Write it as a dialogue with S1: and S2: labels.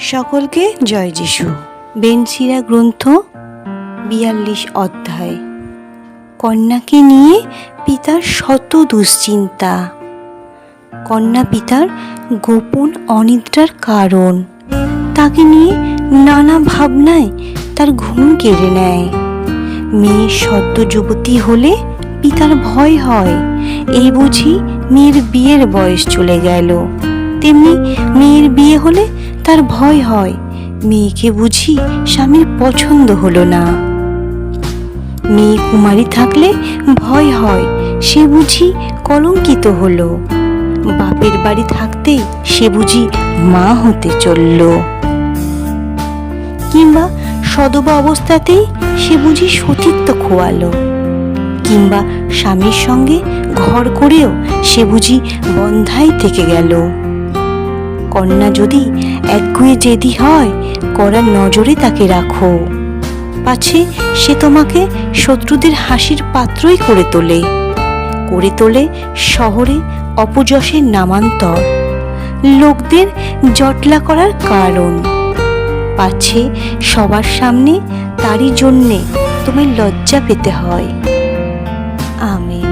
S1: সকলকে জয় যিশু। বেনসিরা গ্রন্থ, বিয়াল্লিশ অধ্যায়। কন্যাকে নিয়ে পিতার শত দুশ্চিন্তা। কন্যা পিতার গোপন অনিদ্রার কারণ। তাকে নিয়ে নানা ভাবনায় তার ঘুম কেড়ে নেয়। মেয়ে সদ্য যুবতী হলে পিতার ভয় হয়। এই বুঝি মেয়ের বিয়ের বয়স চলে গেল। তেমনি মেয়ের বিয়ে হলে তার ভয় হয়। মেয়েকে বুঝি স্বামীর পছন্দ হলো না। মেয়ে কুমারী থাকলে ভয় হয়, সে বুঝি কলঙ্কিত হলো। বাপের বাড়ি থাকতে সে বুঝি মা হতে চলল। কিংবা সদবা অবস্থাতেই সে বুঝি সতীত্ব খোয়ালো। কিংবা স্বামীর সঙ্গে ঘর করেও সে বুঝি বন্ধাই থেকে গেল। কন্যা যদি একগুয়ে জেদি হয়, করার নজরে তাকে রাখো। পাছে সে তোমাকে শত্রুদের হাসির পাত্রই করে তোলে। করে তোলে শহরে অপযশের নামান্তর। লোকদের জটলা করার কারণ। পাছে সবার সামনে তারই জন্যে তোমায় লজ্জা পেতে হয়। আমিন।